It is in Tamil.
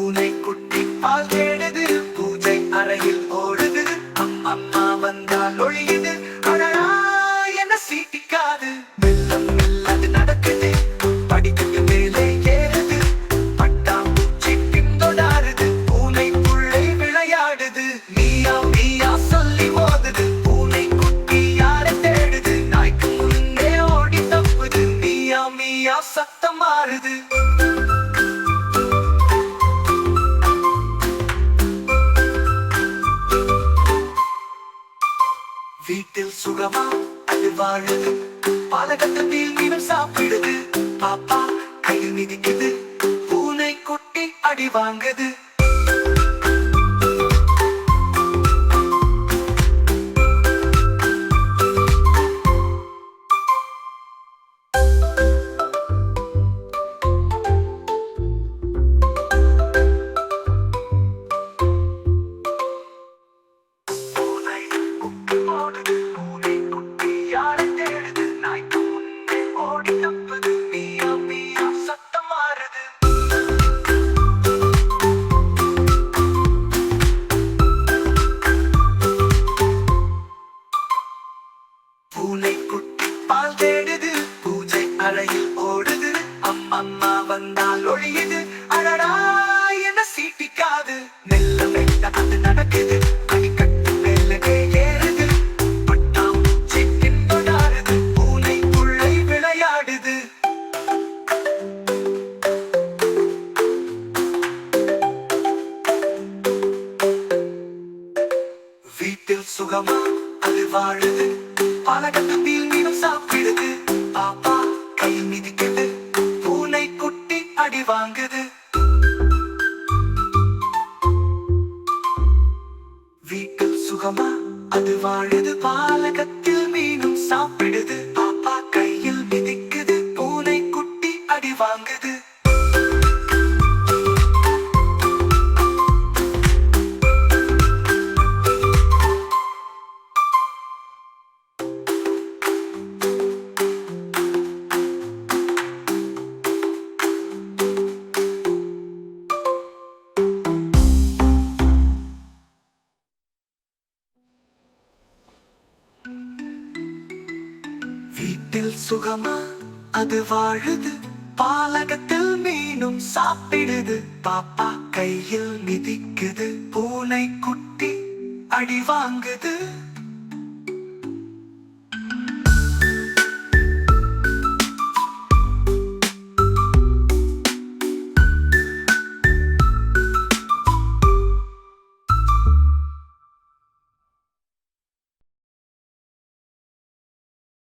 பூனை குட்டி பால் தேடுது. பூஜை அறையில் ஓடுது. அம்மா வந்தால் ஒழியுது. அடடா என்ன சீட்டிக்காது. மெல்ல மெல்ல அது நடக்குது. படிக்கட்டு மேலே ஏறுது. பட்டாம்பூச்சி பின்தொடாருது. பூனை புள்ளை விளையாடுது. நீயா நீயா சொல்லி மோதுது. பூனை குட்டி யாரை தேடுது? நாய்க்கு முன்னே ஓடி தப்புது. நீயா மீயா சத்தம் மாறுது. வீட்டில் சுகமா அது வாழுது பாலகத்தத்தில் மீனும் சாப்பிடுது. பாப்பா கையில் மிதிக்குது. பூனை குட்டி அடி வாங்குது. நாள் ஒழியுது. அடடா என்ன சீட்டிக்காது. மெல்ல மெல்ல அது நடக்குது. மேலே ஏறுது. பூனை புள்ளை விளையாடுது. வீட்டில் சுகமா அது வாழுது. பாலகத்தத்தில் மீனும் சாப்பிடுது. பாப்பா கை மிதிக்குது அடி வாங்குது வீட்டில் சுகமா அது வாழுது பாலகத்தில் மீனும் சாப்பிடுது வீட்டில் சுகமா? அது வாழுது. பாலகத்தில் மீனும் சாப்பிடுது. பாப்பா கையில் மிதிக்குது. பூனை குட்டி அடி வாங்குது.